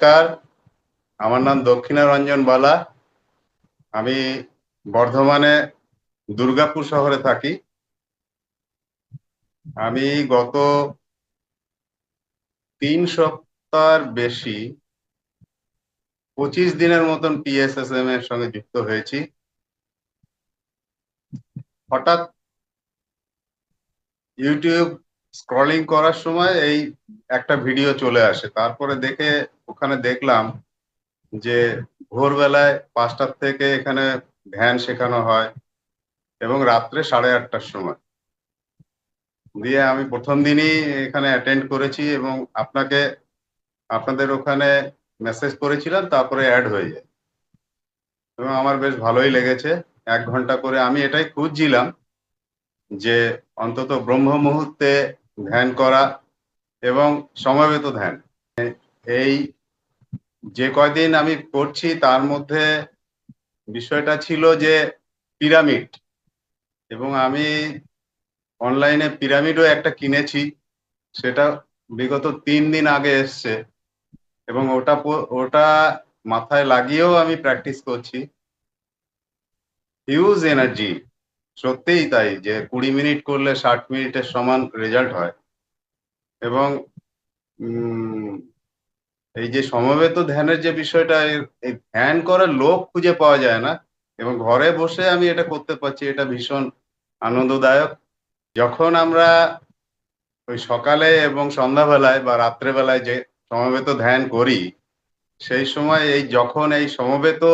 নমস্কার। আমার নাম দক্ষিণারঞ্জন বালা। আমি বর্ধমানে দুর্গাপুর শহরে থাকি। আমি গত তিন সপ্তাহ বেশি পঁচিশ দিনের মতন পিএসএসএম এর সঙ্গে যুক্ত হয়েছি। হঠাৎ ইউটিউব স্ক্রলিং করার সময় এই একটা ভিডিও চলে আসে। তারপরে দেখে ওখানে দেখলাম যে ভোরবেলায় পাঁচটার থেকে এখানে ধ্যান শেখানো হয় এবং রাত্রে সাড়ে আটটার সময়। দিয়ে আমি প্রথম দিনই এখানে অ্যাটেন্ড করেছি এবং আপনাকে, আপনাদের ওখানে মেসেজ করেছিলাম, তারপরে অ্যাড হয়ে যায়। এবং আমার বেশ ভালোই লেগেছে। এক ঘণ্টা করে আমি এটাই খুঁজছিলাম যে অন্তত ব্রহ্ম মুহূর্তে ধ্যান করা এবং সমবেত ধ্যান। এই যে কয়দিন আমি পড়ছি তার মধ্যে বিষয়টা ছিল যে পিরামিড। এবং আমি অনলাইনে পিরামিডও একটা কিনেছি, সেটা বিগত তিন দিন আগে এসছে। এবং ওটা ওটা মাথায় লাগিয়েও আমি প্র্যাকটিস করছি। হিউজ এনার্জি সত্যিই তাই যে কুড়ি মিনিট করলে ষাট মিনিটের সমান রেজাল্ট হয়। এবং এই যে সমবেত ধ্যানের যে বিষয়টা, এই ধ্যান করার লোক খুঁজে পাওয়া যায় না। এবং ঘরে বসে আমি এটা করতে পারছি, এটা ভীষণ আনন্দদায়ক। যখন আমরা ওই সকালে এবং সন্ধ্যাবেলায় বা রাত্রেবেলায় যে সমবেত ধ্যান করি, সেই সময় এই যখন এই সমবেত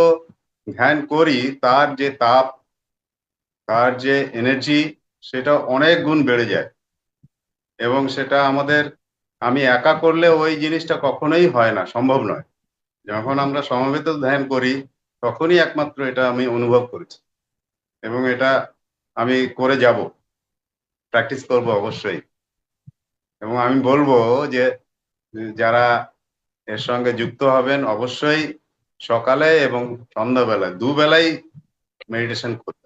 ধ্যান করি, তার যে তাপ, তার যে এনার্জি সেটা অনেক গুণ বেড়ে যায়। এবং সেটা আমাদের আমি একা করলে ওই জিনিসটা কখনোই হয় না, সম্ভব নয়। যখন আমরা সমবেত ধ্যান করি, তখনই একমাত্র এটা আমি অনুভব করেছি। এবং এটা আমি করে যাব, প্র্যাকটিস করব অবশ্যই। এবং আমি বলব যে, যারা এর সঙ্গে যুক্ত হবেন, অবশ্যই সকালে এবং সন্ধ্যাবেলায়, দুবেলাই মেডিটেশন করতে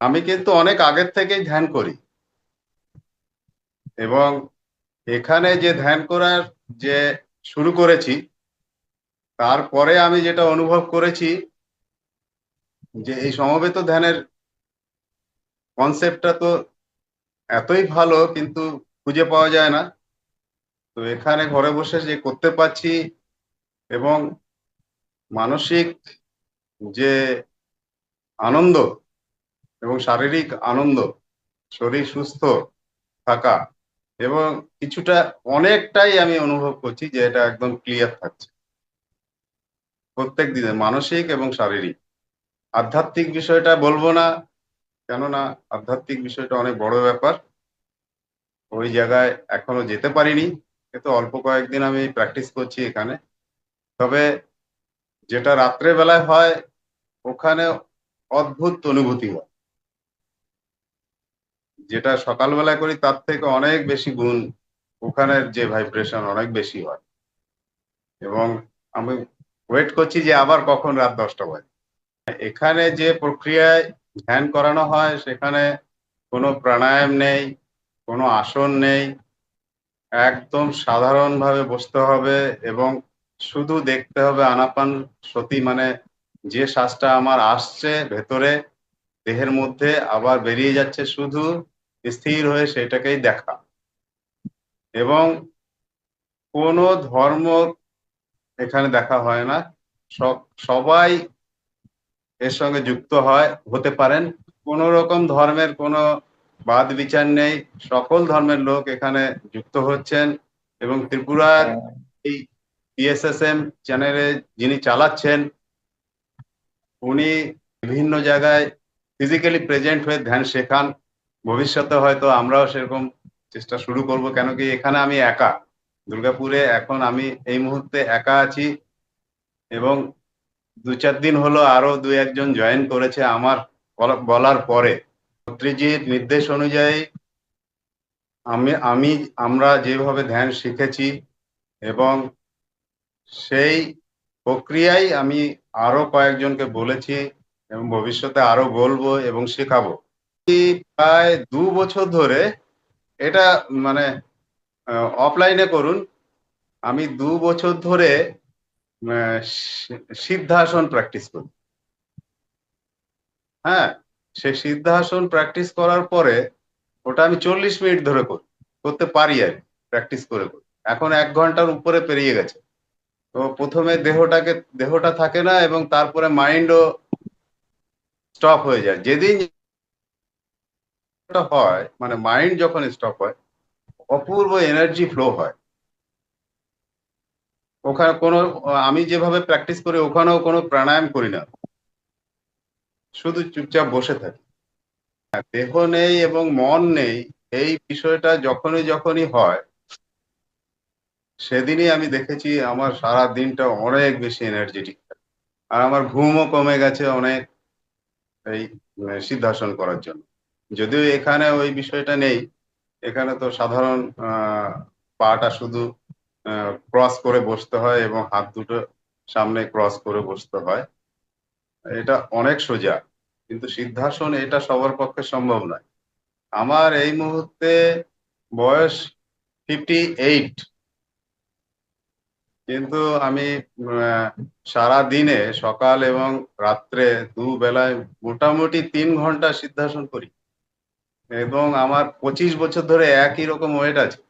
আমি কিন্তু অনেক আগের থেকেই ধ্যান করি। এবং এখানে যে ধ্যান করার যে শুরু করেছি, তারপরে আমি যেটা অনুভব করেছি যে এই সমবেত ধ্যানের কনসেপ্টটা তো এতই ভালো কিন্তু খুঁজে পাওয়া যায় না। তো এখানে ঘরে বসে যে করতে পারছি এবং মানসিক যে আনন্দ এবং শারীরিক আনন্দ, শরীর সুস্থ থাকা এবং কিছুটা অনেকটাই আমি অনুভব করছি যে এটা একদম ক্লিয়ার থাকছে। প্রত্যেক দিনে মানসিক এবং শারীরিক। আধ্যাত্মিক বিষয়টা বলব না, কেননা আধ্যাত্মিক বিষয়টা অনেক বড় ব্যাপার। ওই জায়গায় এখনও যেতে পারিনি কিন্তু অল্প কয়েকদিন আমি প্র্যাকটিস করছি এখানে। তবে যেটা রাত্রে বেলায় হয়, ওখানে অদ্ভুত অনুভূতি হয়। যেটা সকালবেলায় করি, তার থেকে অনেক বেশি গুণ ওখানের যে ভাইব্রেশন অনেক বেশি হয়। এবং আমি ওয়েট করছি যে আবার কখন রাত দশটা বাজে। এখানে যে প্রক্রিয়ায় ধ্যান করানো হয়, সেখানে কোনো প্রাণায়াম নেই, কোনো আসন নেই, একদম সাধারণভাবে বসতে হবে এবং শুধু দেখতে হবে আনাপান সতী মানে যে শ্বাসটা আমার আসছে ভেতরে, দেহের মধ্যে আবার বেরিয়ে যাচ্ছে শুধু স্থির হয়ে সেটাকেই দেখা। এবং কোন ধর্ম এখানে দেখা হয় না। সব, সবাই এর সঙ্গে যুক্ত হয়, হতে পারেন। কোন রকম ধর্মের কোনো বাদ বিচার নেই। সকল ধর্মের লোক এখানে যুক্ত হচ্ছেন এবং ত্রিপুরার এই পিএসএসএম চ্যানেলে যিনি চালাচ্ছেন, উনি বিভিন্ন জায়গায় ফিজিক্যালি প্রেজেন্ট হয়ে ধ্যান শেখান। ভবিষ্যতে হয়তো আমরাও সেরকম চেষ্টা শুরু করব। কেন কি এখানে আমি একা। দুর্গাপুরে এখন আমি এই মুহূর্তে একা আছি এবং দু চার দিন হলো আরও দু একজন জয়েন করেছে আমার বলার পরে। মন্ত্রীজির নির্দেশ অনুযায়ী আমি আমি, আমরা যেভাবে ধ্যান শিখেছি এবং সেই প্রক্রিয়ায় আমি আরও কয়েকজনকে বলেছি এবং ভবিষ্যতে আরও বলব এবং শেখাবো। প্রায় দু বছর ধরে এটা মানে অফলাইনে করুন। আমি দু বছর ধরে সিদ্ধাসন প্র্যাকটিস করি। হ্যাঁ সে সিদ্ধাসন প্র্যাকটিস করার পরে ওটা আমি চল্লিশ মিনিট ধরে করি, করতে পারি আর প্র্যাকটিস করে করি। এখন এক ঘণ্টার উপরে পেরিয়ে গেছে। তো প্রথমে দেহটাকে, দেহটা থাকে না এবং তারপরে মাইন্ডও স্টপ হয়ে যায়। যেদিন হয় মানে মাইন্ড যখন স্টপ হয় অপূর্ব এনার্জি ফ্লো হয়। ওখানে কোনো আমি যেভাবে প্র্যাকটিস করি ওখানেও কোনো প্রাণায়াম করি না। শুধু চুপচাপ বসে থাকি। হ্যাঁ, দেহ নেই এবং মন নেই এই বিষয়টা যখনই যখনই হয় সেদিনই আমি দেখেছি আমার সারা দিনটা অনেক বেশি এনার্জেটিক আর আমার ঘুমও কমে গেছে অনেক এই সিদ্ধাসন করার জন্য। যদিও এখানে ওই বিষয়টা নেই, এখানে তো সাধারণ পাটা শুধু ক্রস করে বসতে হয় এবং হাত দুটো সামনে ক্রস করে বসতে হয়। এটা অনেক সোজা, কিন্তু সিদ্ধাসন এটা সবার পক্ষে সম্ভব নয়। আমার এই মুহূর্তে বয়স ফিফটি এইট কিন্তু আমি সারা দিনে সকাল এবং রাত্রে দু বেলায় মোটামুটি তিন ঘণ্টা সিদ্ধাসন করি। এবং আমার পঁচিশ বছর ধরে একই রকম ওয়েট আছে।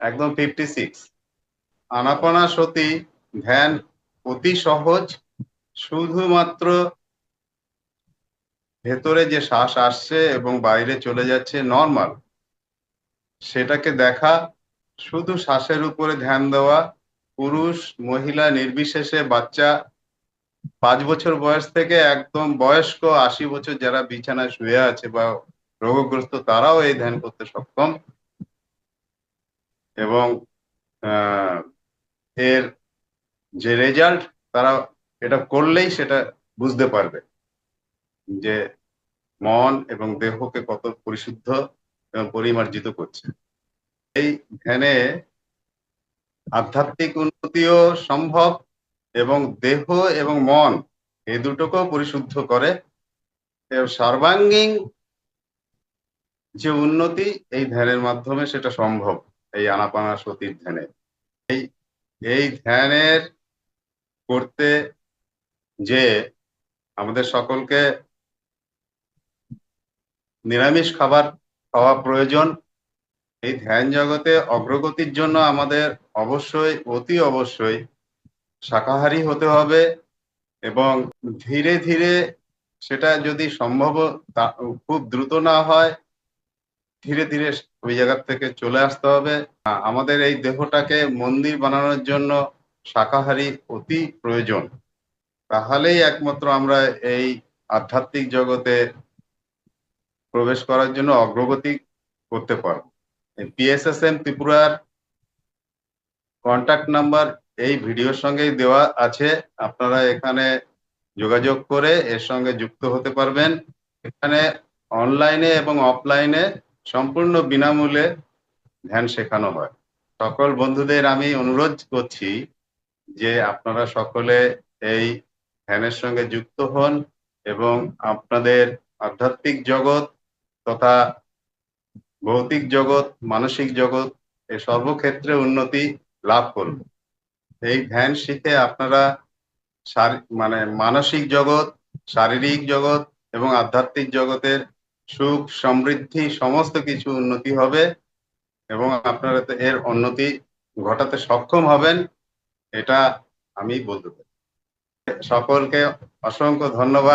একদম ফিফটি সিক্স আনাপানা সতী ধ্যান অতি সহজ, শুধুমাত্র ভেতরে যে শ্বাস আসছে এবং বাইরে চলে যাচ্ছে নর্মাল সেটাকে দেখা, শুধু শ্বাসের উপরে ধ্যান দেওয়া, পুরুষ, মহিলা, নির্বিশেষে বাচ্চা, পাঁচ বছর বয়স থেকে একদম বয়স্ক আশি বছর যারা বিছানায় শুয়ে আছে বা রোগগ্রস্ত তারাও এই ধ্যান করতে সক্ষম। এবং এর যে রেজাল্ট তারা এটা করলেই সেটা বুঝতে পারবে যে মন এবং দেহকে কত পরিশুদ্ধ এবং পরিমার্জিত করছে। এই ধ্যানে আধ্যাত্মিক উন্নতিও সম্ভব এবং দেহ এবং মন এই দুটোকেও পরিশুদ্ধ করে। সর্বাঙ্গীন যে উন্নতি এই ধ্যানের মাধ্যমে সেটা সম্ভব, এই আনাপানা সতীর ধ্যানে। এই এই ধ্যানের করতে যে আমাদের সকলকে নিরামিষ খাবার খাওয়া প্রয়োজন, এই ধ্যান জগতে অগ্রগতির জন্য আমাদের অবশ্যই, অতি অবশ্যই শাকাহারী হতে হবে এবং ধীরে ধীরে সেটা যদি সম্ভব খুব দ্রুত না হয় ধীরে ধীরে ওই জায়গার থেকে চলে আসতে হবে। আমাদের এই দেহটাকে মন্দির বানানোর জন্য শাকাহারী অতি প্রয়োজন। তাহলেই একমাত্র আমরা এই আধ্যাত্মিক জগতে প্রবেশ করার জন্য অগ্রগতি করতে পারব। পিএসএসএম ত্রিপুরার কন্টাক্ট নাম্বার এই ভিডিওর সঙ্গেই দেওয়া আছে। আপনারা এখানে যোগাযোগ করে এর সঙ্গে যুক্ত হতে পারবেন। এখানে অনলাইনে এবং অফলাইনে সম্পূর্ণ বিনামূল্যে ধ্যান শেখানো হয়। সকল বন্ধুদের আমি অনুরোধ করছি যে আপনারা সকলে এই ধ্যানের সঙ্গে যুক্ত হন এবং আপনাদের আধ্যাত্মিক জগৎ তথা ভৌতিক জগৎ, মানসিক জগৎ এ সর্বক্ষেত্রে উন্নতি লাভ করুন। এই ধ্যান শিখে আপনারা মানে মানসিক জগৎ, শারীরিক জগৎ এবং আধ্যাত্মিক জগতের সুখ, সমৃদ্ধি, সমস্ত কিছু উন্নতি হবে এবং আপনারা তো এর উন্নতি ঘটাতে সক্ষম হবেন, এটা আমি বলতে পারি সকলকে অসংখ্য ধন্যবাদ।